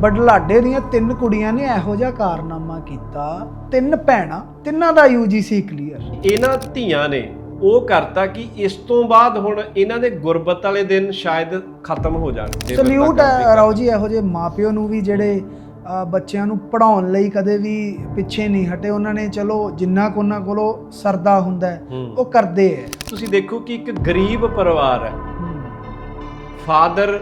ਬਡਲਾਡੇ ਦੀਆਂ ਤਿੰਨ ਕੁੜੀਆਂ ਨੇ ਇਹੋ ਜਿਹਾ ਕਾਰਨਾਮਾ ਕੀਤਾ। ਤਿੰਨ ਭੈਣਾਂ ਤਿੰਨਾਂ ਦਾ UGC ਕਲੀਅਰ ਇਹਨਾਂ ਧੀਆਂ ਨੇ ਉਹ ਕਰਤਾ ਕਿ ਇਸ ਤੋਂ ਬਾਅਦ ਹੁਣ ਇਹਨਾਂ ਦੇ ਗੁਰਬਤ ਵਾਲੇ ਦਿਨ ਸ਼ਾਇਦ ਖਤਮ ਹੋ ਜਾਣ। ਜੇ ਬੰਦਾ ਸਲੂਟ ਕੰਮ ਵੀ ਹੈ ਰਾਓ ਜੀ ਇਹੋ ਜਿਹੇ ਮਾਪਿਓ ਨੂੰ ਵੀ ਜਿਹੜੇ ਅ, ਬੱਚਿਆਂ ਨੂੰ ਪੜਾਉਣ ਲਈ ਕਦੇ ਵੀ ਪਿੱਛੇ ਨਹੀਂ ਹਟੇ। ਉਹਨਾਂ ਨੇ ਚਲੋ ਜਿੰਨਾ ਕੁ ਉਹਨਾਂ ਕੋਲੋਂ ਸਰਦਾ ਹੁੰਦਾ ਹੈ, ਹੂੰ। ਉਹ ਕਰਦੇ ਹੈ। ਤੁਸੀਂ ਦੇਖੋ ਕਿ ਇੱਕ ਗਰੀਬ ਪਰਿਵਾਰ ਹੈ। ਫਾਦਰ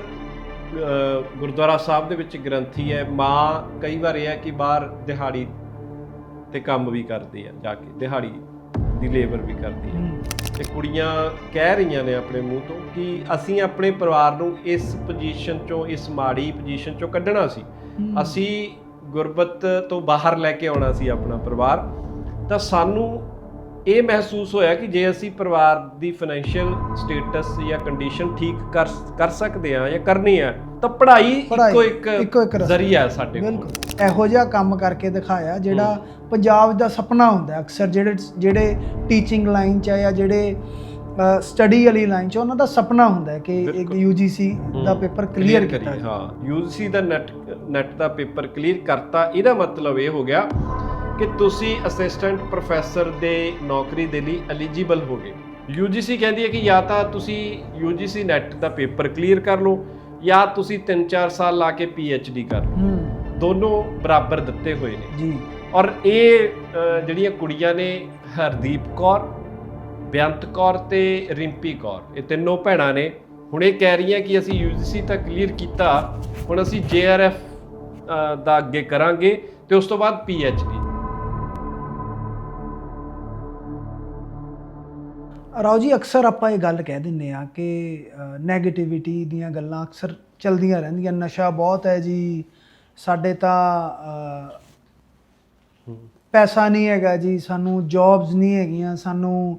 ਗੁਰਦੁਆਰਾ ਸਾਹਿਬ ਦੇ ਵਿੱਚ ਗ੍ਰੰਥੀ ਹੈ ਮਾਂ ਕਈ ਵਾਰ ਇਹ ਹੈ ਕਿ ਬਾਹਰ ਦਿਹਾੜੀ ਤੇ ਕੰਮ ਵੀ ਕਰਦੀ ਹੈ ਜਾ ਕੇ ਦਿਹਾੜੀ ਦੀ ਲੇਬਰ ਵੀ ਕਰਦੀ ਹੈ। ਤੇ ਕੁੜੀਆਂ ਕਹਿ ਰਹੀਆਂ ਨੇ ਆਪਣੇ ਮੂੰਹ ਤੋਂ ਕਿ ਅਸੀਂ ਆਪਣੇ ਪਰਿਵਾਰ ਨੂੰ ਇਸ ਪੋਜੀਸ਼ਨ ਚੋਂ ਇਸ ਮਾੜੀ ਪੋਜੀਸ਼ਨ ਚੋਂ ਕੱਢਣਾ ਸੀ। ਅਸੀਂ ਗੁਰਬਤ ਤੋਂ ਬਾਹਰ ਲੈ ਕੇ ਆਉਣਾ ਸੀ ਆਪਣਾ ਪਰਿਵਾਰ ਤਾਂ ਸਾਨੂੰ ਇਹ ਮਹਿਸੂਸ ਹੋਇਆ ਕਿ ਜੇ ਅਸੀਂ ਪਰਿਵਾਰ ਦੀ ਫਾਈਨੈਂਸ਼ੀਅਲ ਸਟੇਟਸ ਜਾਂ ਕੰਡੀਸ਼ਨ ਠੀਕ ਕਰ ਕਰ ਸਕਦੇ ਆ ਜਾਂ ਕਰਨੀ ਆ ਤਾਂ ਪੜ੍ਹਾਈ ਪੜ੍ਹਾਈ, ਇੱਕੋ ਇੱਕ ਇੱਕੋ ਇੱਕ ਰਸਤਾ। ਜ਼ਰੀਆ ਹੈ ਸਾਡੇ ਕੋਲ ਬਿਲਕੁਲ ਇਹੋ ਜਿਹਾ ਕੰਮ ਕਰਕੇ ਦਿਖਾਇਆ ਜਿਹੜਾ ਪੰਜਾਬ ਦਾ ਸੁਪਨਾ ਹੁੰਦਾ ਹੈ। ਅਕਸਰ ਜਿਹੜੇ ਜਿਹੜੇ ਟੀਚਿੰਗ ਲਾਈਨ ਚ ਆ ਜਾਂ ਜਿਹੜੇ ਸਟੱਡੀ ਵਾਲੀ ਲਾਈਨ ਚ ਉਹਨਾਂ ਦਾ ਸੁਪਨਾ ਹੁੰਦਾ ਹੈ ਕਿ ਇੱਕ ਬਿਲਕੁਲ। UGC ਦਾ ਹੂੰ, ਪੇਪਰ ਕਲੀਅਰ ਕਰੀਏ, ਕੀਤਾ ਜਾਵੇ। ਹਾਂ ਯੂਜੀਸੀ ਦਾ ਨੈਟ ਨੈਟ ਦਾ ਪੇਪਰ ਕਲੀਅਰ ਕਰਤਾ ਇਹਦਾ ਮਤਲਬ ਇਹ ਹੋ ਗਿਆ ਕਿ ਤੁਸੀਂ ਅਸਿਸਟੈਂਟ ਪ੍ਰੋਫੈਸਰ ਦੇ ਨੌਕਰੀ ਦੇ ਲਈ ਐਲੀਜੀਬਲ ਹੋਗੇ ਯੂਜੀਸੀ ਕਹਿੰਦੀ ਹੈ ਕਿ ਜਾਂ ਤਾਂ ਤੁਸੀਂ ਯੂਜੀਸੀ ਨੈਟ ਦਾ ਪੇਪਰ ਕਲੀਅਰ ਕਰ ਲਓ ਜਾਂ ਤੁਸੀਂ 3-4 ਸਾਲ ਲਾ ਕੇ ਡੀ ਕਰ ਲਓ। ਹੂੰ। ਦੋਨੋਂ ਬਰਾਬਰ ਦਿੱਤੇ ਹੋਏ ਨੇ। ਜੀ। ਔਰ ਇਹ ਜਿਹੜੀਆਂ ਕੁੜੀਆਂ ਨੇ ਹਰਦੀਪ ਕੌਰ ਬੇਅੰਤ ਕੌਰ ਤੇ ਰਿੰਪੀ ਕੌਰ ਇਹ ਤਿੰਨੋਂ ਭੈਣਾਂ ਨੇ। ਹੁਣ ਇਹ ਕਹਿ ਰਹੀਆਂ ਕਿ ਅਸੀਂ ਯੂਜੀਸੀ ਤਾਂ ਕਲੀਅਰ ਕੀਤਾ ਹੁਣ ਅਸੀਂ ਜੇਆਰਐਫ ਦਾ ਅੱਗੇ ਕਰਾਂਗੇ ਤੇ ਉਸ ਤੋਂ ਬਾਅਦ ਡੀ ਰਾਓ ਜੀ, ਅਕਸਰ ਆਪਾਂ ਇਹ ਗੱਲ ਕਹਿ ਦਿੰਨੇ ਆ ਕਿ 네ਗੇਟਿਵਿਟੀ ਦੀਆਂ ਗੱਲਾਂ ਅਕਸਰ ਚਲਦੀਆਂ ਰਹਿੰਦੀਆਂ, ਨਸ਼ਾ ਬਹੁਤ ਹੈ ਜੀ। ਸਾਡੇ ਤਾਂ ਪੈਸਾ ਨਹੀਂ ਹੈਗਾ ਜੀ, ਸਾਨੂੰ ਜੌਬਸ ਨਹੀਂ ਹੈਗੀਆਂ, ਸਾਨੂੰ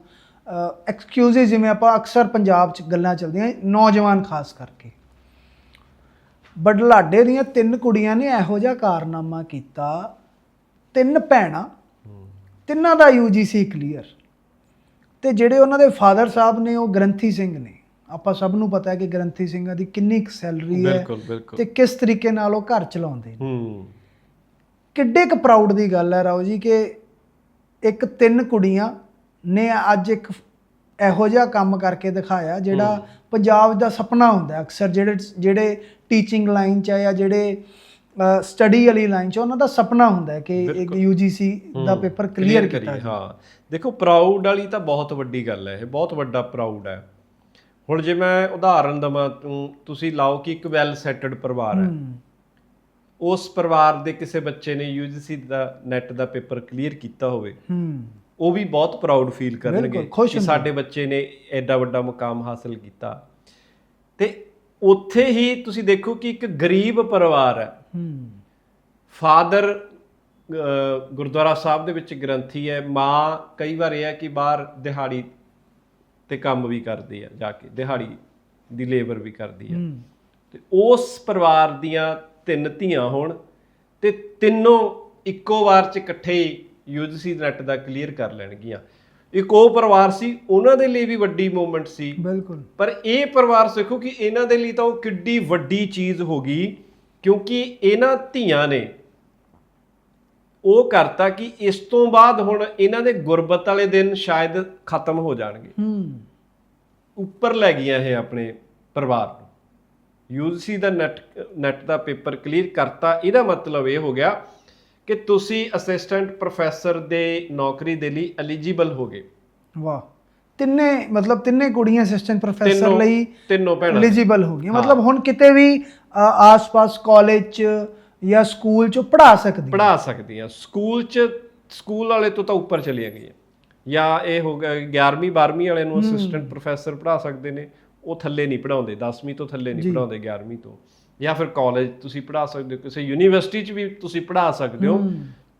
ਐਕਸਕਿਊਜ਼ਸ ਜਿਵੇਂ ਆਪਾਂ ਅਕਸਰ ਪੰਜਾਬ 'ਚ ਗੱਲਾਂ ਚੱਲਦੀਆਂ, ਨੌਜਵਾਨ ਖਾਸ ਕਰਕੇ। ਬਡਲਾਡੇ ਦੀਆਂ ਤਿੰਨ ਕੁੜੀਆਂ ਨੇ ਇਹੋ ਜਿਹਾ ਕਾਰਨਾਮਾ ਕੀਤਾ, ਤਿੰਨ ਭੈਣਾਂ, ਤਿੰਨਾਂ ਦਾ UGC ਕਲੀਅਰ ਤੇ ਜਿਹੜੇ ਉਹਨਾਂ ਦੇ ਫਾਦਰ ਸਾਹਿਬ ਨੇ ਉਹ ਗ੍ਰੰਥੀ ਸਿੰਘ ਨੇ। ਆਪਾਂ ਸਭ ਨੂੰ ਪਤਾ ਹੈ ਕਿ ਗ੍ਰੰਥੀ ਸਿੰਘਾਂ ਦੀ ਕਿੰਨੀ ਕੁ ਸੈਲਰੀ ਹੈ ਬਿਲਕੁਲ ਬਿਲਕੁਲ। ਤੇ ਕਿਸ ਤਰੀਕੇ ਨਾਲ ਉਹ ਘਰ ਚਲਾਉਂਦੇ ਨੇ। ਹੂੰ। ਕਿੱਡੇ ਕੁ ਪ੍ਰਾਊਡ ਦੀ ਗੱਲ ਹੈ ਰਾਓ ਜੀ ਕਿ ਇੱਕ ਤਿੰਨ ਕੁੜੀਆਂ ਨੇ ਅੱਜ ਇੱਕ ਇਹੋ ਜਿਹਾ ਕੰਮ ਕਰਕੇ ਦਿਖਾਇਆ ਜਿਹੜਾ ਪੰਜਾਬ ਦਾ ਸੁਪਨਾ ਹੁੰਦਾ। ਅਕਸਰ ਜਿਹੜੇ ਜਿਹੜੇ ਟੀਚਿੰਗ ਲਾਈਨ ਚ ਆ ਜਾਂ ਜਿਹੜੇ ਸਟੱਡੀ ਵਾਲੀ ਲਾਈਨ ਚ ਉਹਨਾਂ ਦਾ ਸੁਪਨਾ ਹੁੰਦਾ ਹੈ ਕਿ ਇੱਕ। UGC ਦਾ ਪੇਪਰ ਕਲੀਅਰ ਕੀਤਾ। ਹਾਂ ਦੇਖੋ ਪ੍ਰਾਊਡ ਵਾਲੀ ਤਾਂ ਬਹੁਤ ਵੱਡੀ ਗੱਲ ਹੈ ਇਹ ਬਹੁਤ ਵੱਡਾ ਪ੍ਰਾਊਡ ਹੈ ਹੁਣ ਜੇ ਮੈਂ ਉਦਾਹਰਨ ਦਵਾਂ ਤੂੰ ਤੁਸੀਂ ਲਾਓ ਕਿ ਇੱਕ ਵੈਲ ਸੈਟਡ ਪਰਿਵਾਰ ਹੈ ਉਸ ਪਰਿਵਾਰ ਦੇ ਕਿਸੇ ਬੱਚੇ ਨੇ ਯੂਜੀਸੀ ਦਾ ਨੈਟ ਦਾ ਪੇਪਰ ਕਲੀਅਰ ਕੀਤਾ ਹੋਵੇ ਹੂੰ ਉਹ ਵੀ ਬਹੁਤ ਪ੍ਰਾਊਡ ਫੀਲ ਕਰਨਗੇ ਕਿ। ਸਾਡੇ ਬੱਚੇ ਨੇ ਐਡਾ ਵੱਡਾ ਮੁਕਾਮ ਹਾਸਲ ਕੀਤਾ ਤੇ ਉੱਥੇ ਹੀ ਤੁਸੀਂ ਦੇਖੋ ਕਿ ਇੱਕ ਗਰੀਬ ਪਰਿਵਾਰ ਹੈ। ਫਾਦਰ ਗੁਰਦੁਆਰਾ ਸਾਹਿਬ ਦੇ ਵਿੱਚ ਗ੍ਰੰਥੀ ਹੈ। ਮਾਂ ਕਈ ਵਾਰ ਇਹ ਹੈ ਕਿ ਬਾਹਰ ਦਿਹਾੜੀ ਤੇ ਕੰਮ ਵੀ ਕਰਦੀ ਹੈ ਜਾ ਕੇ ਦਿਹਾੜੀ ਦੀ ਲੇਬਰ ਵੀ ਕਰਦੀ ਹੈ। ਹੂੰ। ਤੇ ਉਸ ਪਰਿਵਾਰ ਦੀਆਂ ਤਿੰਨ ਧੀਆਂ ਹੋਣ ਤੇ ਤਿੰਨੋਂ ਇੱਕੋ ਵਾਰ ਚ ਇਕੱਠੇ ਯੂਜੀਸੀ ਨੈਟ ਦਾ ਕਲੀਅਰ ਕਰ ਲੈਣਗੀਆਂ। ਇੱਕ ਉਹ ਪਰਿਵਾਰ ਸੀ ਉਹਨਾਂ ਦੇ ਲਈ ਵੀ ਵੱਡੀ ਮੂਵਮੈਂਟ ਸੀ। ਬਿਲਕੁਲ। ਪਰ ਇਹ ਪਰਿਵਾਰ ਦੇਖੋ ਕਿ ਇਹਨਾਂ ਦੇ ਲਈ ਤਾਂ ਉਹ ਕਿੱਡੀ ਵੱਡੀ ਚੀਜ਼ ਹੋ ਗਈ ਕਿਉਂਕਿ ਇਹਨਾਂ ਧੀਆਂ ਨੇ ਉਹ ਕਰਤਾ ਕਿ ਇਸ ਤੋਂ ਬਾਅਦ ਹੁਣ ਇਹਨਾਂ ਦੇ ਗੁਰਬਤ ਵਾਲੇ ਦਿਨ ਸ਼ਾਇਦ ਖਤਮ ਹੋ ਜਾਣਗੇ। ਹੂੰ। ਉੱਪਰ ਲੈ ਗਈਆਂ ਇਹ ਆਪਣੇ ਪਰਿਵਾਰ ਨੂੰ। ਯੂਜੀਸੀ ਦਾ ਨੈਟ ਨੈਟ ਦਾ ਪੇਪਰ ਕਲੀਅਰ ਕਰਤਾ ਇਹਦਾ ਮਤਲਬ ਇਹ ਹੋ ਗਿਆ ਕਿ ਤੁਸੀਂ ਅਸਿਸਟੈਂਟ ਪ੍ਰੋਫੈਸਰ ਦੇ ਨੌਕਰੀ ਦੇ ਲਈ ਐਲੀਜੀਬਲ ਹੋਗੇ ਵਾਹ। ਤਿੰਨੇ ਮਤਲਬ ਤਿੰਨੇ ਕੁੜੀਆਂ ਅਸਿਸਟੈਂਟ ਪ੍ਰੋਫੈਸਰ ਲਈ ਤਿੰਨੋਂ ਭੈਣਾਂ ਐਲੀਜੀਬਲ ਹੋ ਗਈਆਂ। ਮਤਲਬ ਹੁਣ ਕਿਤੇ ਵੀ ਆਸ-ਪਾਸ ਕਾਲਜ ਚ ਜਾਂ ਸਕੂਲ ਚ ਪੜ੍ਹਾ ਸਕਦੀ ਪੜ੍ਹਾ ਸਕਦੀਆਂ। ਸਕੂਲ ਚ ਸਕੂਲ ਵਾਲੇ ਤੋਂ ਤਾਂ ਉੱਪਰ ਚਲੀਆਂ ਗਈਆਂ। ਜਾਂ ਇਹ ਹੋ ਗਿਆ 11ਵੀਂ 12ਵੀਂ ਵਾਲੇ ਨੂੰ ਅਸਿਸਟੈਂਟ ਪ੍ਰੋਫੈਸਰ ਪੜ੍ਹਾ ਸਕਦੇ ਨੇ। ਉਹ ਥੱਲੇ ਨਹੀਂ ਪੜਾਉਂਦੇ 10ਵੀਂ ਤੋਂ ਥੱਲੇ ਨਹੀਂ ਪੜਾਉਂਦੇ 11ਵੀਂ ਤੋਂ। ਜਾਂ ਫਿਰ ਕਾਲਜ ਤੁਸੀਂ ਪੜ੍ਹਾ ਸਕਦੇ ਹੋ ਕਿਸੇ ਯੂਨੀਵਰਸਿਟੀ ਚ ਵੀ ਤੁਸੀਂ ਪੜ੍ਹਾ ਸਕਦੇ ਹੋ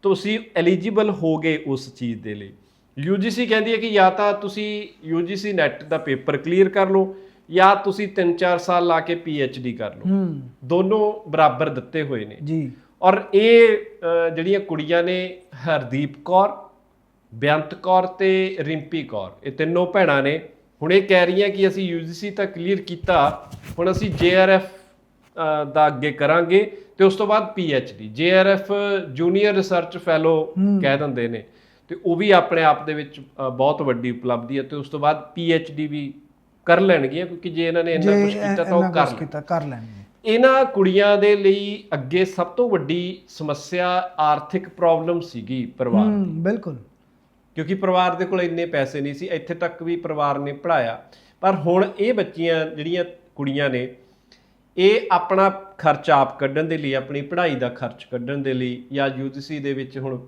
ਤੁਸੀਂ ਐਲੀਜੀਬਲ ਹੋਗੇ ਉਸ ਚੀਜ਼ ਦੇ ਲਈ। UGC ਕਹਿੰਦੀ ਹੈ ਕਿ ਜਾਂ ਤਾਂ ਤੁਸੀਂ UGC ਨੈਟ ਦਾ ਪੇਪਰ ਕਲੀਅਰ ਕਰ ਲਓ ਜਾਂ ਤੁਸੀਂ 3-4 ਸਾਲ ਲਾ ਕੇ ਡੀ ਕਰ ਲਓ। ਦੋਨੋਂ ਬਰਾਬਰ ਦਿੱਤੇ ਹੋਏ ਨੇ। ਜੀ। ਔਰ ਇਹ ਜਿਹੜੀਆਂ ਕੁੜੀਆਂ ਨੇ ਹਰਦੀਪ ਕੌਰ ਬੇਅੰਤ ਕੌਰ ਤੇ ਰਿੰਪੀ ਕੌਰ ਇਹ ਤਿੰਨੋਂ ਭੈਣਾਂ ਨੇ। ਹੁਣ ਇਹ ਕਹਿ ਰਹੀਆਂ ਕਿ ਅਸੀਂ ਯੂਜੀਸੀ ਤਾਂ ਕਲੀਅਰ ਕੀਤਾ ਹੁਣ ਅਸੀਂ ਅ, ਦਾ ਅੱਗੇ ਕਰਾਂਗੇ ਤੇ ਉਸ ਤੋਂ ਬਾਅਦ ਡੀ ਜੇਆਰਐਫ ਜੂਨੀਅਰ ਰਿਸਰਚ ਫੈਲੋ ਕਹਿ ਦਿੰਦੇ ਨੇ। ਤੇ ਉਹ ਵੀ ਆਪਣੇ ਆਪ ਦੇ ਵਿੱਚ ਬਹੁਤ ਵੱਡੀ ਉਪਲਬਧੀ ਹੈ ਤੇ ਉਸ ਤੋਂ ਬਾਅਦ ਡੀ ਵੀ ਕਰ ਲੈਣਗੀਆਂ ਕਿਉਂਕਿ ਜੇ ਇਹਨਾਂ ਨੇ ਇੰਨਾ ਜੇ ਕੁਝ ਕੀਤਾ ਤਾਂ ਉਹ ਕਰ ਕੀਤਾ ਕਰ ਲੈਣਗੇ। ਇਹਨਾਂ ਕੁੜੀਆਂ ਦੇ ਲਈ ਅੱਗੇ ਸਭ ਤੋਂ ਵੱਡੀ ਸਮੱਸਿਆ ਆਰਥਿਕ ਪ੍ਰੋਬਲਮ ਸੀਗੀ ਪਰਿਵਾਰ ਹੂੰ ਬਿਲਕੁਲ। ਕਿਉਂਕਿ ਪਰਿਵਾਰ ਦੇ ਕੋਲ ਇੰਨੇ ਪੈਸੇ ਨਹੀਂ ਸੀ ਇੱਥੇ ਤੱਕ ਵੀ ਪਰਿਵਾਰ ਨੇ ਪੜਾਇਆ ਪਰ ਹੁਣ ਇਹ ਬੱਚੀਆਂ ਜਿਹੜੀਆਂ ਕੁੜੀਆਂ ਨੇ ਇਹ ਆਪਣਾ ਖਰਚ ਆਪ ਕੱਢਣ ਦੇ ਲਈ ਆਪਣੀ ਪੜ੍ਹਾਈ ਦਾ ਖਰਚ ਕੱਢਣ ਦੇ ਲਈ ਜਾਂ ਯੂਜੀਸੀ ਦੇ ਵਿੱਚ ਹੁਣ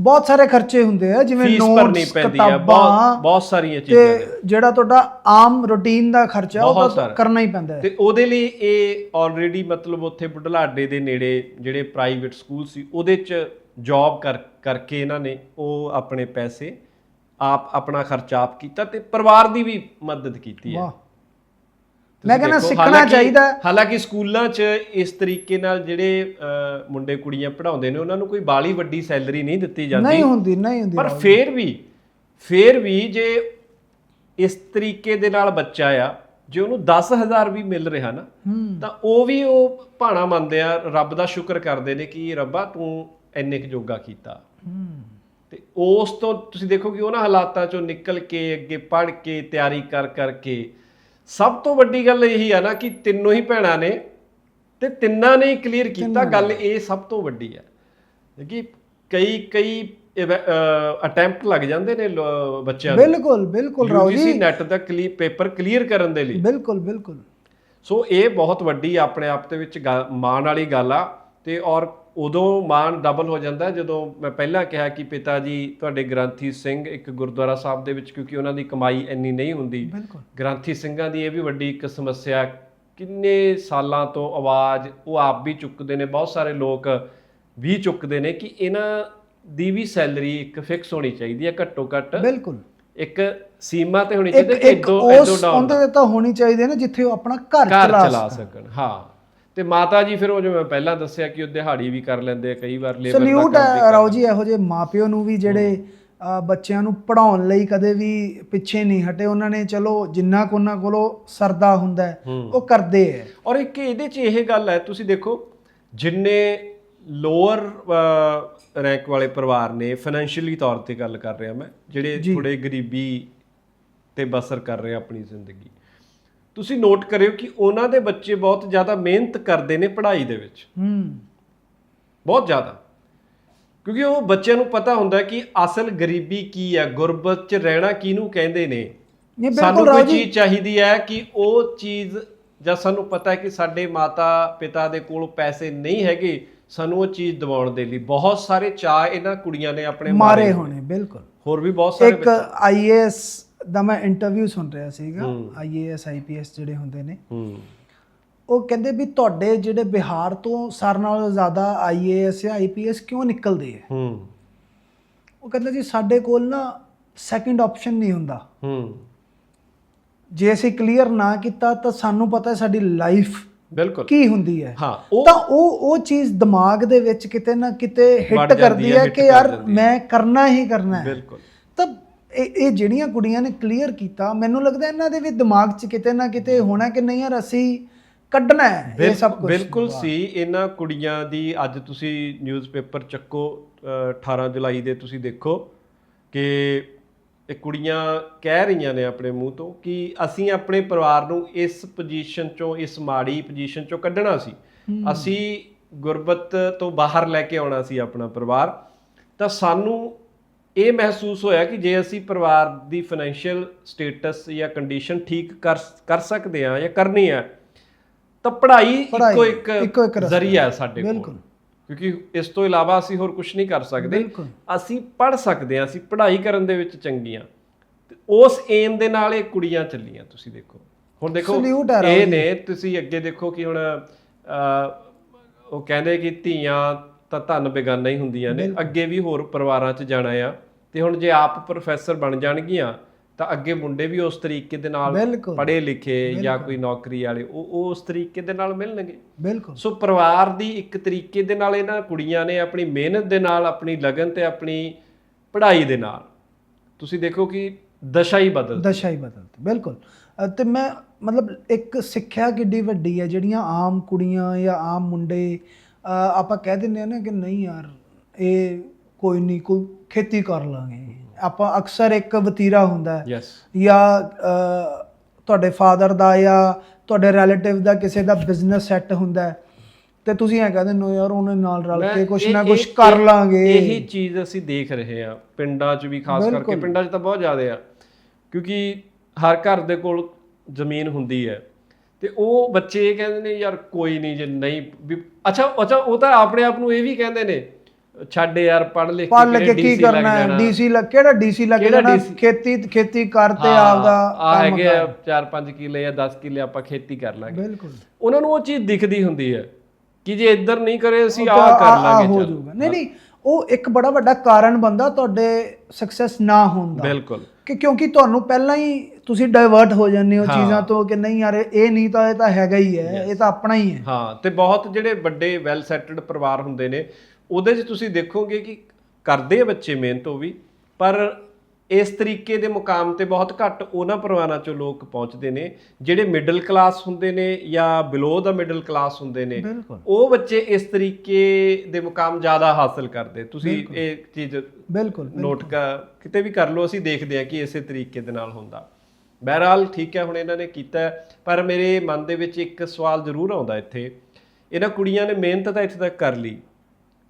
ਬਹੁਤ ਸਾਰੇ ਖਰਚੇ ਹੁੰਦੇ ਆ ਜਿਵੇਂ ਫੀਸ ਭਰਨੀ ਨੋਟਸ ਪੈਂਦੀ ਆ ਬਹੁਤ ਕਿਤਾਬਾਂ ਬਹੁਤ ਸਾਰੀਆਂ ਚੀਜ਼ਾਂ ਨੇ। ਤੇ ਜਿਹੜਾ ਤੁਹਾਡਾ ਆਮ ਰੂਟੀਨ ਦਾ ਖਰਚਾ ਉਹ ਬਹੁਤ ਤਾਂ ਸਾਰਾ। ਕਰਨਾ ਹੀ ਪੈਂਦਾ ਹੈ। ਤੇ ਉਹਦੇ ਲਈ ਇਹ ਆਲਰੇਡੀ ਮਤਲਬ ਉੱਥੇ ਬੁਢਲਾਡੇ ਦੇ ਨੇੜੇ ਜਿਹੜੇ ਪ੍ਰਾਈਵੇਟ ਸਕੂਲ ਸੀ ਉਹਦੇ 'ਚ ਜੌਬ ਕਰ ਕਰਕੇ ਇਹਨਾਂ ਨੇ ਉਹ ਆਪਣੇ ਪੈਸੇ ਆਪ ਆਪਣਾ ਖਰਚਾ ਆਪ ਕੀਤਾ ਤੇ ਪਰਿਵਾਰ ਦੀ ਵੀ ਮਦਦ ਕੀਤੀ ਹੈ। ਵਾਹ। ਮੈਂ ਕਹਿੰਦਾ ਦੇਖੋ, ਸਿੱਖਣਾ ਹਾਲਾਂਕਿ- ਚਾਹੀਦਾ। ਹਾਲਾਂਕਿ ਸਕੂਲਾਂ 'ਚ ਇਸ ਤਰੀਕੇ ਨਾਲ ਜਿਹੜੇ ਅਹ, ਮੁੰਡੇ ਕੁੜੀਆਂ ਪੜ੍ਹਾਉਂਦੇ ਨੇ ਉਹਨਾਂ ਨੂੰ ਕੋਈ ਬਾਲੀ ਵੱਡੀ ਸੈਲਰੀ ਨਹੀਂ ਦਿੱਤੀ ਜਾਂਦੀ। ਨਹੀਂ ਹੁੰਦੀ ਨਹੀਂ ਹੁੰਦੀ ਪਰ ਫੇਰ ਵੀ ਫੇਰ ਵੀ ਜੇ ਇਸ ਤਰੀਕੇ ਦੇ ਨਾਲ ਬੱਚਾ ਆ ਜੇ ਉਹਨੂੰ 10000 ਵੀ ਮਿਲ ਰਿਹਾ ਨਾ ਹੂੰ। ਤਾਂ ਉਹ ਵੀ ਉਹ ਭਾਣਾ ਮੰਨਦੇ ਆ ਰੱਬ ਦਾ ਸ਼ੁਕਰ ਕਰਦੇ ਨੇ ਕਿ ਰੱਬਾ ਤੂੰ ਇੰਨੇ ਕੁ ਜੋਗਾ ਕੀਤਾ। ਹੂੰ। ਤੇ ਉਸ ਤੋਂ ਤੁਸੀਂ ਦੇਖੋ ਕਿ ਉਹਨਾਂ ਹਾਲਾਤਾਂ ਚੋਂ ਨਿਕਲ ਕੇ ਅੱਗੇ ਪੜ੍ਹ ਕੇ ਤਿਆਰੀ ਕਰ ਕਰਕੇ ਸਭ ਤੋਂ ਵੱਡੀ ਗੱਲ ਇਹੀ ਆ ਨਾ ਕਿ ਤਿੰਨੋਂ ਹੀ ਭੈਣਾਂ ਨੇ ਤੇ ਤਿੰਨਾਂ ਨੇ ਕਲੀਅਰ ਕੀਤਾ। ਗੱਲ ਇਹ ਸਭ ਤੋਂ ਵੱਡੀ ਆ। ਕਿ ਕਈ ਕਈ ਅਟੈਂਪਟ ਲੱਗ ਜਾਂਦੇ ਨੇ ਬੱਚਿਆਂ ਦੇ। ਬਿਲਕੁਲ ਬਿਲਕੁਲ ਰਾਓ ਜੀ। ਨੈਟ ਦਾ ਕਲੀ ਪੇਪਰ ਕਲੀਅਰ ਕਰਨ ਦੇ ਲਈ। ਬਿਲਕੁਲ ਬਿਲਕੁਲ। ਸੋ ਇਹ ਬਹੁਤ ਵੱਡੀ ਆਪਣੇ ਆਪ ਦੇ ਵਿੱਚ ਮਾਣ ਵਾਲੀ ਗੱਲ ਆ। ਤੇ ਔਰ ਉਦੋਂ ਮਾਣ ਡਬਲ ਹੋ ਜਾਂਦਾ ਜਦੋਂ ਮੈਂ ਪਹਿਲਾਂ ਕਿਹਾ ਕਿ ਪਿਤਾ ਜੀ ਤੁਹਾਡੇ ਗ੍ਰੰਥੀ ਸਿੰਘ ਇੱਕ ਗੁਰਦੁਆਰਾ ਸਾਹਿਬ ਦੇ ਵਿੱਚ ਕਿਉਂਕਿ ਉਹਨਾਂ ਦੀ ਕਮਾਈ ਇੰਨੀ ਨਹੀਂ ਹੁੰਦੀ। ਗ੍ਰੰਥੀ ਸਿੰਘਾਂ ਦੀ ਇਹ ਵੀ ਵੱਡੀ ਇੱਕ ਸਮੱਸਿਆ ਕਿੰਨੇ ਸਾਲਾਂ ਤੋਂ ਆਵਾਜ਼ ਉਹ ਆਪ ਵੀ ਚੁੱਕਦੇ ਨੇ ਬਹੁਤ ਸਾਰੇ ਲੋਕ ਵੀ ਚੁੱਕਦੇ ਨੇ ਕਿ ਇਹਨਾਂ ਦੀ ਵੀ ਸੈਲਰੀ ਇੱਕ ਫਿਕਸ ਹੋਣੀ ਚਾਹੀਦੀ ਹੈ ਘੱਟੋ ਘੱਟ ਬਿਲਕੁਲ। ਇੱਕ ਸੀਮਾ ਤੇ ਹੋਣੀ ਚਾਹੀਦੀ ਹੈ ਕਿ ਉਸ ਇਦੋਂ ਡਾਊਨ ਉਹਦੇ ਤੇ ਤਾਂ ਹੋਣੀ ਚਾਹੀਦੀ ਹੈ ਨਾ ਜਿੱਥੇ ਉਹ ਆਪਣਾ ਘਰ ਚਲਾ ਸਕਣ ਹਾਂ। ਤੇ ਮਾਤਾ ਜੀ ਫਿਰ ਉਹ ਜਿਵੇਂ ਮੈਂ ਪਹਿਲਾਂ ਦੱਸਿਆ ਕਿ ਉਹ ਦਿਹਾੜੀ ਵੀ ਕਰ ਲੈਂਦੇ ਆ ਕਈ ਵਾਰ ਲੇਬਰ ਦਾ ਸਲੂਟ ਕੰਮ ਵੀ ਹੈ ਰਾਓ ਜੀ ਇਹੋ ਜਿਹੇ ਮਾਪਿਓ ਨੂੰ ਵੀ ਜਿਹੜੇ ਅ, ਬੱਚਿਆਂ ਨੂੰ ਪੜਾਉਣ ਲਈ ਕਦੇ ਵੀ ਪਿੱਛੇ ਨਹੀਂ ਹਟੇ। ਉਹਨਾਂ ਨੇ ਚਲੋ ਜਿੰਨਾ ਕੁ ਉਹਨਾਂ ਕੋਲੋਂ ਸਰਦਾ ਹੁੰਦਾ ਹੈ, ਉਹ ਕਰਦੇ ਹੈ ਔਰ ਇੱਕ ਇਹਦੇ 'ਚ ਇਹ ਗੱਲ ਹੈ ਤੁਸੀਂ ਦੇਖੋ ਜਿੰਨੇ ਲੋਅਰ ਰੈਂਕ ਵਾਲੇ ਪਰਿਵਾਰ ਨੇ ਫਾਈਨੈਂਸ਼ੀਅਲੀ ਤੌਰ ਤੇ ਗੱਲ ਕਰ ਰਿਹਾ ਮੈਂ ਜਿਹੜੇ ਥੋੜੇ ਗਰੀਬੀ ਤੇ ਬਸਰ ਕਰ ਰਹੇ ਆ ਆਪਣੀ ਜ਼ਿੰਦਗੀ। ਤੁਸੀਂ ਨੋਟ ਕਰਿਓ ਕਿ ਉਹਨਾਂ ਦੇ ਬੱਚੇ ਬਹੁਤ ਜ਼ਿਆਦਾ ਮਿਹਨਤ ਕਰਦੇ ਨੇ ਪੜ੍ਹਾਈ ਦੇ ਵਿੱਚ। ਹੂੰ। ਬਹੁਤ ਜ਼ਿਆਦਾ। ਕਿਉਂਕਿ ਉਹ ਬੱਚਿਆਂ ਨੂੰ ਪਤਾ ਹੁੰਦਾ ਕਿ ਅਸਲ ਗਰੀਬੀ ਕੀ ਹੈ ਗੁਰਬਤ 'ਚ ਰਹਿਣਾ ਕਿਹਨੂੰ ਕਹਿੰਦੇ ਨੇ? ਨਹੀਂ ਸਾਨੂੰ ਬਿਲਕੁਲ ਕੋਈ ਚੀਜ਼ ਚਾਹੀਦੀ ਹੈ ਕਿ ਉਹ ਚੀਜ਼ ਜਾਂ ਸਾਨੂੰ ਪਤਾ ਹੈ ਕਿ ਸਾਡੇ ਮਾਤਾ ਪਿਤਾ ਦੇ ਕੋਲ ਪੈਸੇ ਨਹੀਂ ਹੈਗੇ ਸਾਨੂੰ ਉਹ ਚੀਜ਼ ਦਿਵਾਉਣ ਦੇ ਲਈ। ਬਹੁਤ ਸਾਰੇ ਚਾਹ ਇਹਨਾਂ ਕੁੜੀਆਂ ਨੇ ਆਪਣੇ ਮਾਰੇ ਹੋਣੇ ਬਿਲਕੁਲ। ਹੋਰ ਵੀ ਬਹੁਤ ਸਾਰੇ ਇੱਕ ਆਈਏਐਸ ਦਾ ਮੈਂ ਇੰਟਰਵਿਊ ਸੁਣ ਰਿਹਾ ਸੀਗਾ ਆਈਏਐਸ ਆਈਪੀਐਸ ਜਿਹੜੇ ਹੁੰਦੇ ਨੇ। ਉਹ ਕਹਿੰਦੇ ਵੀ ਤੁਹਾਡੇ ਜਿਹੜੇ ਬਿਹਾਰ ਤੋਂ ਸਾਰ ਨਾਲੋਂ ਜ਼ਿਆਦਾ ਆਈਏਐਸ ਜਾਂ ਆਈਪੀਐਸ ਕਿਉਂ ਨਿਕਲਦੇ ਹੂੰ। ਉਹ ਕਹਿੰਦਾ ਜੀ ਸਾਡੇ ਕੋਲ ਨਾ ਸੈਕਿੰਡ ਆਪਸ਼ਨ ਨਹੀਂ ਹੁੰਦਾ। ਜੇ ਅਸੀਂ ਕਲੀਅਰ ਨਾ ਕੀਤਾ ਤਾਂ ਸਾਨੂੰ ਪਤਾ ਹੈ ਸਾਡੀ ਲਾਈਫ ਬਿਲਕੁਲ। ਕੀ ਹੁੰਦੀ ਹੈ। ਹਾਂ ਤਾਂ ਉਹ ਉਹ ਚੀਜ਼ ਦਿਮਾਗ ਦੇ ਵਿੱਚ ਕਿਤੇ ਨਾ ਕਿਤੇ ਹਿੱਟ ਕਰਦੀ ਹੈ, ਕਿ ਯਾਰ। ਮੈਂ ਕਰਨਾ ਹੀ ਕਰਨਾ ਹੈ। ਬਿਲਕੁਲ। ਤਾਂ ਇਹ ਇਹ ਜਿਹੜੀਆਂ ਕੁੜੀਆਂ ਨੇ ਕਲੀਅਰ ਕੀਤਾ ਮੈਨੂੰ ਲੱਗਦਾ ਇਹਨਾਂ ਦੇ ਵੀ ਦਿਮਾਗ 'ਚ ਕਿਤੇ ਨਾ ਕਿਤੇ ਹੋਣਾ ਕਿ ਨਹੀਂ ਯਾਰ ਅਸੀਂ ਕੱਢਣਾ ਹੈ ਇਹ ਸਭ ਕੁਝ ਬਿਲਕੁਲ ਸੀ ਇਹਨਾਂ ਕੁੜੀਆਂ ਦੀ ਅੱਜ ਤੁਸੀਂ ਨਿਊਜ਼ਪੇਪਰ ਚੱਕੋ ਅਹ 18 ਜੁਲਾਈ ਦੇ ਤੁਸੀਂ ਦੇਖੋ ਕਿ ਇਹ ਕੁੜੀਆਂ ਕਹਿ ਰਹੀਆਂ ਨੇ ਆਪਣੇ ਮੂੰਹ ਤੋਂ ਕਿ ਅਸੀਂ ਆਪਣੇ ਪਰਿਵਾਰ ਨੂੰ ਇਸ ਪੋਜੀਸ਼ਨ ਚੋਂ ਇਸ ਮਾੜੀ ਪੋਜੀਸ਼ਨ ਚੋਂ ਕੱਢਣਾ ਸੀ। ਅਸੀਂ ਗੁਰਬਤ ਤੋਂ ਬਾਹਰ ਲੈ ਕੇ ਆਉਣਾ ਸੀ ਆਪਣਾ ਪਰਿਵਾਰ। ਤਾਂ ਸਾਨੂੰ ਇਹ ਮਹਿਸੂਸ ਹੋਇਆ ਕਿ ਜੇ ਅਸੀਂ ਪਰਿਵਾਰ ਦੀ ਫਾਈਨੈਂਸ਼ੀਅਲ ਸਟੇਟਸ ਜਾਂ ਕੰਡੀਸ਼ਨ ਠੀਕ ਕਰ ਕਰ ਸਕਦੇ ਆ ਜਾਂ ਕਰਨੀ ਆ ਤਾਂ ਪੜ੍ਹਾਈ ਇੱਕੋ ਇੱਕ ਜ਼ਰੀਆ ਹੈ। ਸਾਡੇ ਕੋਲ। ਬਿਲਕੁਲ। ਕਿਉਂਕਿ ਇਸ ਤੋਂ ਇਲਾਵਾ ਅਸੀਂ ਹੋਰ ਕੁਝ ਨਹੀਂ ਕਰ ਸਕਦੇ। ਅਸੀਂ ਪੜ੍ਹ ਸਕਦੇ ਹਾਂ ਅਸੀਂ ਪੜ੍ਹਾਈ ਕਰਨ ਦੇ ਵਿੱਚ ਚੰਗੀਆਂ ਉਸ ਏਮ ਦੇ ਨਾਲ ਇਹ ਕੁੜੀਆਂ ਚੱਲੀਆਂ ਤੁਸੀਂ ਦੇਖੋ। ਹੁਣ ਦੇਖੋ ਇਹ ਨੇ ਤੁਸੀਂ ਅੱਗੇ ਦੇਖੋ ਕਿ ਹੁਣ ਉਹ ਕਹਿੰਦੇ ਕਿ ਧੀਆਂ ਤਾਂ ਧਨ ਬੇਗਾਨਾ ਹੀ ਹੁੰਦੀਆਂ ਨੇ ਅੱਗੇ ਵੀ ਹੋਰ ਪਰਿਵਾਰਾਂ 'ਚ ਜਾਣਾ ਆ। ਤੇ ਹੁਣ ਜੇ ਆਪ ਪ੍ਰੋਫੈਸਰ ਬਣ ਜਾਣਗੀਆਂ ਤਾਂ ਅੱਗੇ ਮੁੰਡੇ ਵੀ ਉਸ ਤਰੀਕੇ ਦੇ ਨਾਲ ਪੜ੍ਹੇ ਲਿਖੇ ਜਾਂ ਕੋਈ ਨੌਕਰੀ ਵਾਲੇ ਉਹ ਉਸ ਤਰੀਕੇ ਦੇ ਨਾਲ ਮਿਲਣਗੇ। ਬਿਲਕੁਲ। ਸੋ ਪਰਿਵਾਰ ਦੀ ਇੱਕ ਤਰੀਕੇ ਦੇ ਨਾਲ ਇਹਨਾਂ ਕੁੜੀਆਂ ਨੇ ਆਪਣੀ ਮਿਹਨਤ ਦੇ ਨਾਲ ਆਪਣੀ ਲਗਨ ਤੇ ਆਪਣੀ ਪੜ੍ਹਾਈ ਦੇ ਨਾਲ ਤੁਸੀਂ ਦੇਖੋ ਕਿ ਦਸ਼ਾ ਹੀ ਬਦਲ ਦਸ਼ਾ ਹੀ ਬਦਲਦੀ ਬਿਲਕੁਲ। ਤੇ ਮੈਂ ਮਤਲਬ ਇੱਕ ਸਿੱਖਿਆ ਕਿੱਡੀ ਵੱਡੀ ਹੈ ਜਿਹੜੀਆਂ ਆਮ ਕੁੜੀਆਂ ਜਾਂ ਆਮ ਮੁੰਡੇ ਆਪਾਂ ਕਹਿ ਦਿੰਦੇ ਆ ਨਾ ਕਿ ਨਹੀਂ ਯਾਰ ਇਹ ਕੋਈ ਨਹੀਂ ਕੋਈ ਖੇਤੀ ਕਰ ਲਾਂਗੇ। ਆਪਾਂ ਅਕਸਰ ਇੱਕ ਵਤੀਰਾ ਹੁੰਦਾ ਹੈ। ਯੈਸ ਜਾਂ ਤੁਹਾਡੇ ਫਾਦਰ ਦਾ ਜਾਂ ਤੁਹਾਡੇ ਰਿਲੇਟਿਵ ਦਾ ਕਿਸੇ ਦਾ ਬਿਜ਼ਨਸ ਸੈੱਟ ਹੁੰਦਾ ਹੈ। ਤੇ ਤੁਸੀਂ ਐ ਕਹਿੰਦੇ ਨੋ ਯਾਰ ਉਹਨੇ ਨਾਲ ਰਲ ਕੇ ਕੁਛ ਨਾ ਕੁਛ ਕਰ ਲਾਂਗੇ। ਇਹੀ ਚੀਜ਼ ਅਸੀਂ ਦੇਖ ਰਹੇ ਹਾਂ ਪਿੰਡਾਂ 'ਚ ਵੀ ਖਾਸ ਕਰਕੇ। ਪਿੰਡਾਂ 'ਚ ਤਾਂ ਬਹੁਤ ਜ਼ਿਆਦਾ ਆ। ਕਿਉਂਕਿ ਹਰ ਘਰ ਦੇ ਕੋਲ ਜ਼ਮੀਨ ਹੁੰਦੀ ਹੈ। ਤੇ ਉਹ ਬੱਚੇ ਇਹ ਕਹਿੰਦੇ ਨੇ ਯਾਰ ਕੋਈ ਨਹੀਂ ਜੇ ਨਹੀਂ ਅੱਛਾ ਅੱਛਾ ਉਹ ਤਾਂ ਆਪਣੇ ਆਪ ਨੂੰ ਇਹ ਵੀ ਕਹਿੰਦੇ ਨੇ ਛੱਡ ਯਾਰ ਪੜ੍ਹ ਲਿਖ ਕੇ ਕੀ ਕਰਨਾ ਹੈ। ਡੀਸੀ ਲੱਗ ਕਿਹੜਾ ਡੀਸੀ ਲੱਗ ਜਾਣਾ? ਖੇਤੀ ਖੇਤੀ ਕਰ ਤੇ ਹਾਂ, ਆਪਦਾ ਆ ਕੰਮ ਕਰ। 4-5 ਕਿੱਲੇ ਜਾਂ 10 ਕਿੱਲੇ ਆਪਾਂ ਖੇਤੀ ਕਰ ਲਾਂਗੇ। ਬਿਲਕੁਲ। ਉਹਨਾਂ ਨੂੰ ਉਹ ਚੀਜ਼ ਦਿਖਦੀ ਹੁੰਦੀ ਹੈ ਕਿ ਜੇ ਇੱਧਰ ਨਹੀਂ ਕਰੇ ਅਸੀਂ ਆਹ ਕਰ ਲਾਂਗੇ ਹੋ ਜਾਊਗਾ। ਨਹੀਂ ਨਹੀਂ ਉਹ ਇੱਕ ਬੜਾ ਵੱਡਾ ਕਾਰਨ ਬੰਦਾ ਤੁਹਾਡੇ ਸਕਸੈਸ ਨਾ ਹੋਣ ਦਾ ਬਿਲਕੁਲ। ਕਿ ਕਿਉਂਕਿ ਤੁਹਾਨੂੰ ਪਹਿਲਾਂ ਹੀ ਤੁਸੀਂ ਡਾਇਵਰਟ ਹੋ ਜਾਂਦੇ ਹੋ ਹਾਂ। ਚੀਜ਼ਾਂ ਤੋਂ ਕਿ ਨਹੀਂ ਯਾਰ ਇਹ ਨਹੀਂ ਤਾਂ ਇਹ ਤਾਂ ਹੈਗਾ ਹੀ ਹੈ ਇਹ ਤਾਂ ਆਪਣਾ ਹੀ ਹੈ। ਹਾਂ ਤੇ ਬਹੁਤ ਜਿਹੜੇ ਵੱਡੇ ਵੈਲ ਸੈਟਲਡ ਪਰਿਵਾਰ ਹੁੰਦੇ ਨੇ ਉਹਦੇ 'ਚ ਤੁਸੀਂ ਦੇਖੋਗੇ ਕਿ ਕਰਦੇ ਆ ਬੱਚੇ ਮਿਹਨਤ ਉਹ ਵੀ ਪਰ ਇਸ ਤਰੀਕੇ ਦੇ ਮੁਕਾਮ ਤੇ ਬਹੁਤ ਘੱਟ ਉਹਨਾਂ ਪਰਿਵਾਰਾਂ 'ਚੋਂ ਲੋਕ ਪਹੁੰਚਦੇ ਨੇ ਜਿਹੜੇ ਮਿਡਲ ਕਲਾਸ ਹੁੰਦੇ ਨੇ ਜਾਂ ਬਿਲੋ ਦਾ ਮਿਡਲ ਕਲਾਸ ਹੁੰਦੇ ਨੇ। ਬਿਲਕੁਲ। ਉਹ ਬੱਚੇ ਇਸ ਤਰੀਕੇ ਦੇ ਮੁਕਾਮ ਜ਼ਿਆਦਾ ਹਾਸਲ ਕਰਦੇ। ਤੁਸੀਂ ਇਹ ਚੀਜ਼ ਬਿਲਕੁਲ ਨੋਟ ਕਿਤੇ ਵੀ ਕਰ ਲਓ ਅਸੀਂ ਦੇਖਦੇ ਹਾਂ ਕਿ ਇਸੇ ਤਰੀਕੇ ਦੇ ਨਾਲ ਹੁੰਦਾ। ਬਹਰਹਾਲ ਠੀਕ ਹੈ ਹੁਣ ਇਹਨਾਂ ਨੇ ਕੀਤਾ ਹੈ, ਪਰ ਮੇਰੇ ਮਨ ਦੇ ਵਿੱਚ ਇੱਕ ਸਵਾਲ ਜ਼ਰੂਰ ਆਉਂਦਾ ਇੱਥੇ। ਇਹਨਾਂ ਕੁੜੀਆਂ ਨੇ ਮਿਹਨਤ ਤਾਂ ਇੱਥੇ ਤੱਕ ਕਰ ਲਈ।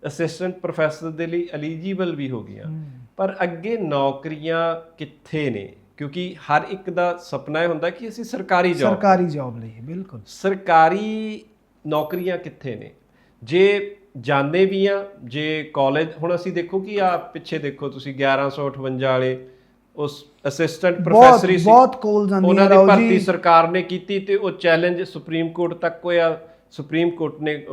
ਅਸਿਸਟੈਂਟ ਪ੍ਰੋਫੈਸਰ ਦੇ ਲਈ ਐਲੀਜੀਬਲ ਵੀ ਹੋ ਗਈਆਂ। ਪਰ ਅੱਗੇ ਨੌਕਰੀਆਂ ਕਿੱਥੇ ਨੇ? ਕਿਉਂਕਿ ਹਰ ਇੱਕ ਦਾ ਸੁਪਨਾ ਇਹ ਹੁੰਦਾ ਕਿ ਅਸੀਂ ਸਰਕਾਰੀ ਜੌਬ ਸਰਕਾਰੀ ਜੌਬ ਲਈ ਬਿਲਕੁਲ। ਸਰਕਾਰੀ ਨੌਕਰੀਆਂ ਕਿੱਥੇ ਨੇ? ਜੇ ਜਾਂਦੇ ਵੀ ਆ ਜੇ ਕਾਲਜ ਹੁਣ ਅਸੀਂ ਦੇਖੋ ਕਿ ਆ ਪਿੱਛੇ ਦੇਖੋ ਤੁਸੀਂ 1158 ਵਾਲੇ ਉਸ ਅਸਿਸਟੈਂਟ ਪ੍ਰੋਫੈਸਰੀ ਸੀ। ਬਹੁਤ ਕੋਲ ਜਾਂਦੀ ਉਹਨਾਂ ਦੀ ਭਰਤੀ ਸਰਕਾਰ ਨੇ ਕੀਤੀ ਤੇ ਉਹ ਚੈਲੰਜ ਸੁਪਰੀਮ ਕੋਰਟ ਤੱਕ ਹੋਇਆ। ਸੁਪਰੀਮ ਕੋਰਟ ਨੇ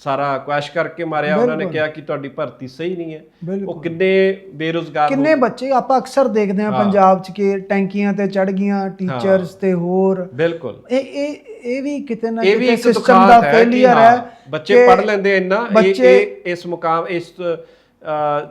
ਸਾਰਾ ਕੁਐਸ਼ ਕਰਕੇ ਮਾਰਿਆ ਉਹਨਾਂ ਨੇ ਕਿਹਾ ਕਿ ਤੁਹਾਡੀ ਭਰਤੀ ਸਹੀ ਨਹੀਂ ਹੈ। ਉਹ ਕਿੰਨੇ ਬੇਰੁਜ਼ਗਾਰ ਕਿੰਨੇ ਬੱਚੇ ਆਪਾਂ ਅਕਸਰ ਦੇਖਦੇ ਹਾਂ ਪੰਜਾਬ 'ਚ ਕਿ ਟੈਂਕੀਆਂ ਤੇ ਚੜ ਗਈਆਂ ਟੀਚਰਸ ਤੇ ਹੋਰ। ਬਿਲਕੁਲ। ਇਹ ਇਹ ਇਹ ਵੀ ਕਿਤੇ ਨਾ ਕਿਤੇ ਸਿਸਟਮ ਦਾ ਫੇਲਿਅਰ ਹਾਂ, ਬੱਚੇ ਪੜ ਲੈਂਦੇ ਇੰਨਾ ਇਹ ਇਸ ਮੁਕਾਮ ਇਸ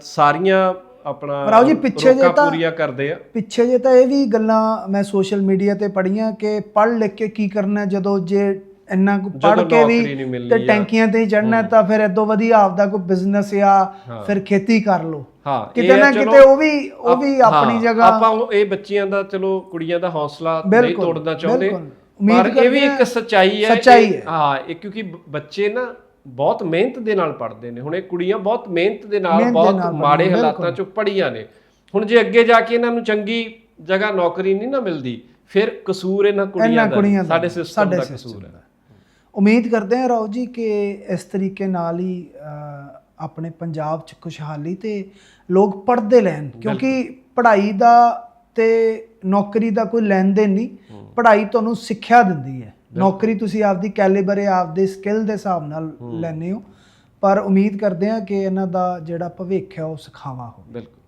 ਸਾਰੀਆਂ ਆਪਣਾ ਰਾਓ ਜੀ, ਪਿੱਛੇ ਜੇ ਤਾਂ- ਪੂਰੀਆਂ ਕਰਦੇ ਆ। ਪਿੱਛੇ ਜੇ ਤਾਂ ਇਹ ਵੀ ਗੱਲਾਂ ਮੈਂ ਸੋਸ਼ਲ ਮੀਡੀਆ ਤੇ ਪੜੀਆਂ ਕਿ ਪੜ੍ਹ ਲਿਖ ਕੇ ਕੀ ਕਰਨਾ ਜਦੋਂ ਜੇ ਇੰਨਾ ਕੁ ਪੜ੍ਹ ਜਦੋਂ ਕੇ ਵੀ ਤੇ ਟੈਂਕੀਆਂ ਤੇ ਚੜਨਾ ਤਾਂ ਫਿਰ ਇਦੋਂ ਵਧੀਆ ਆਪਦਾ ਕੋਈ ਬਿਜ਼ਨਸ ਜਾਂ ਫਿਰ ਖੇਤੀ ਕਰ ਲਓ। ਹਾਂ ਕਿਤੇ ਨਾ ਕਿਤੇ ਉਹ ਵੀ ਉਹ ਵੀ ਆਪ- ਆਪਣੀ ਜਗ੍ਹਾ ਆਪਾਂ ਇਹ ਬੱਚੀਆਂ ਦਾ ਚਲੋ ਕੁੜੀਆਂ ਦਾ ਹੌਸਲਾ ਨਹੀਂ ਤੋੜਨਾ ਚਾਹੁੰਦੇ। ਪਰ ਇਹ ਵੀ ਇੱਕ ਸੱਚਾਈ ਹੈ ਸੱਚਾਈ ਹੈ। ਹਾਂ ਇਹ ਕਿਉਂਕਿ ਬੱਚੇ ਨਾ ਬਹੁਤ ਮਿਹਨਤ ਦੇ ਨਾਲ ਪੜ੍ਹਦੇ ਨੇ। ਹੁਣ ਇਹ ਕੁੜੀਆਂ ਬਹੁਤ ਮਿਹਨਤ ਦੇ ਨਾਲ ਬਹੁਤ ਮਾੜੇ ਹਾਲਾਤਾਂ ਚੋਂ ਪੜ੍ਹੀਆਂ ਨੇ। ਹੁਣ ਜੇ ਅੱਗੇ ਜਾ ਕੇ ਇਹਨਾਂ ਨੂੰ ਚੰਗੀ ਜਗ੍ਹਾ ਨੌਕਰੀ ਨਹੀਂ ਨਾ ਮਿਲਦੀ ਫਿਰ ਕਸੂਰ ਇਹਨਾਂ ਕੁੜੀਆਂ ਦਾ ਸਾਡੇ ਸਿਸਟਮ ਦਾ ਕਸੂਰ ਹੈ। ਉਮੀਦ ਕਰਦੇ ਹਾਂ ਰਾਓ ਜੀ ਕਿ ਇਸ ਤਰੀਕੇ ਨਾਲ ਹੀ ਆਪਣੇ ਪੰਜਾਬ 'ਚ ਖੁਸ਼ਹਾਲੀ ਤੇ ਲੋਕ ਪੜ੍ਹਦੇ ਲੈਣ ਕਿਉਂਕਿ ਪੜ੍ਹਾਈ ਦਾ ਤੇ ਨੌਕਰੀ ਦਾ ਕੋਈ ਲੈਣ ਦੇਣ ਨਹੀਂ ਪੜ੍ਹਾਈ ਤੁਹਾਨੂੰ ਸਿੱਖਿਆ ਦਿੰਦੀ ਹੈ। ਨੌਕਰੀ ਤੁਸੀਂ ਆਪਦੀ ਕੈਲੀਬਰ ਹੈ ਆਪਦੇ ਸਕਿੱਲ ਦੇ ਹਿਸਾਬ ਨਾਲ ਲੈਂਦੇ ਹੋ ਪਰ ਉਮੀਦ ਕਰਦੇ ਹਾਂ ਕਿ ਇਹਨਾਂ ਦਾ ਜਿਹੜਾ ਭਵਿੱਖ ਹੈ ਉਹ ਸਿਖਾਵਾ ਹੋ ਬਿਲਕੁਲ।